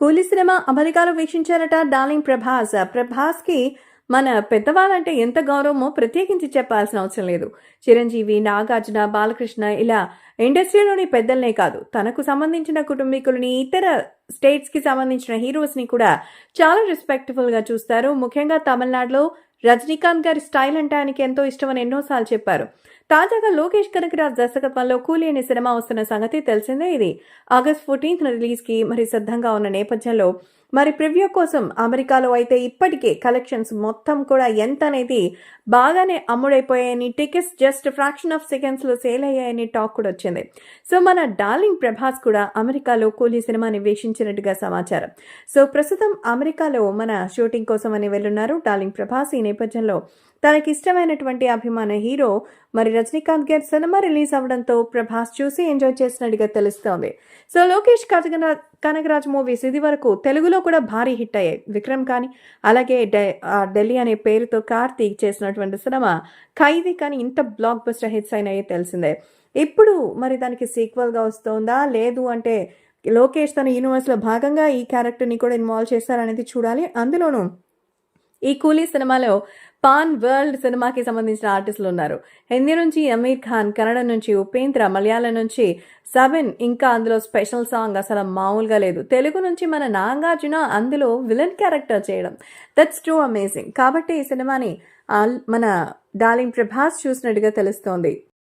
కూలీ సినిమా అమెరికాలో వీక్షించారట డార్లింగ్ ప్రభాస్. ప్రభాస్కి మన పెద్దవాళ్ళంటే ఎంత గౌరవమో ప్రత్యేకించి చెప్పాల్సిన అవసరం లేదు. చిరంజీవి నాగార్జున బాలకృష్ణ ఇలా ఇండస్ట్రీలోని పెద్దలనే కాదు తనకు సంబంధించిన కుటుంబీకులని ఇతర స్టేట్స్కి సంబంధించిన హీరోస్ని కూడా చాలా రెస్పెక్ట్ఫుల్గా చూస్తారు. ముఖ్యంగా తమిళనాడులో రజనీకాంత్ గారి స్టైల్ అంటే ఆయనకి ఎంతో ఇష్టమని ఎన్నోసార్లు చెప్పారు. తాజాగా లోకేష్ కనకరాజ్ దర్శకత్వంలో కూలీ అనే సినిమా వస్తున్న సంగతి తెలిసిందే ఇది. ఆగస్ట్ ఫోర్టీన్త్ రిలీజ్కి మరి సిద్ధంగా ఉన్న నేపథ్యంలో మరి ప్రివ్యూ కోసం అమెరికాలో అయితే ఇప్పటికే కలెక్షన్స్ మొత్తం కూడా ఎంత అనేది బాగానే అమ్ముడైపోయాయని టికెట్స్ జస్ట్ ఫ్రాక్షన్ ఆఫ్ సెకండ్స్లో సేల్ అయ్యాయని టాక్ కూడా వచ్చింది. సో మన డార్లింగ్ ప్రభాస్ కూడా అమెరికాలో కూలీ సినిమాని వీక్షించినట్టుగా సమాచారం. సో ప్రస్తుతం అమెరికాలో మన షూటింగ్ కోసం అని వెళ్ళున్నారు డార్లింగ్ ప్రభాస్. ఈ నేపథ్యంలో తనకిష్టమైనటువంటి అభిమాన హీరో మరి రజనీకాంత్ గారి సినిమా రిలీజ్ అవడంతో ప్రభాస్ చూసి ఎంజాయ్ చేసినట్టుగా తెలుస్తోంది. సో లోకేష్ కనగరా కనగరాజ్ మూవీస్ ఇది వరకు తెలుగులో కూడా భారీ హిట్ అయ్యాయి. విక్రమ్ కానీ అలాగే ఢిల్లీ అనే పేరుతో కార్తీక్ చేసినటువంటి సినిమా ఖైదీ కానీ ఇంత బ్లాక్ బస్టర్ హిట్స్ అయినాయో తెలిసిందే. ఇప్పుడు మరి దానికి సీక్వెల్గా వస్తుందా? లేదు అంటే లోకేష్ తన యూనివర్స్లో భాగంగా ఈ క్యారెక్టర్ని కూడా ఇన్వాల్వ్ చేస్తారనేది చూడాలి. అందులోనూ ఈ కూలీ సినిమాలో పాన్ వరల్డ్ సినిమాకి సంబంధించిన ఆర్టిస్టులు ఉన్నారు. హిందీ నుంచి అమీర్ ఖాన్ కన్నడ నుంచి ఉపేంద్ర మలయాళం నుంచి సబిన్ ఇంకా అందులో స్పెషల్ సాంగ్ అసలు మామూలుగా లేదు. తెలుగు నుంచి మన నాగార్జున అందులో విలన్ క్యారెక్టర్ చేయడం. దట్స్ ట్రూ అమేజింగ్ కాబట్టి ఈ సినిమాని మన డార్లింగ్ ప్రభాస్ చూసినట్టుగా తెలుస్తోంది.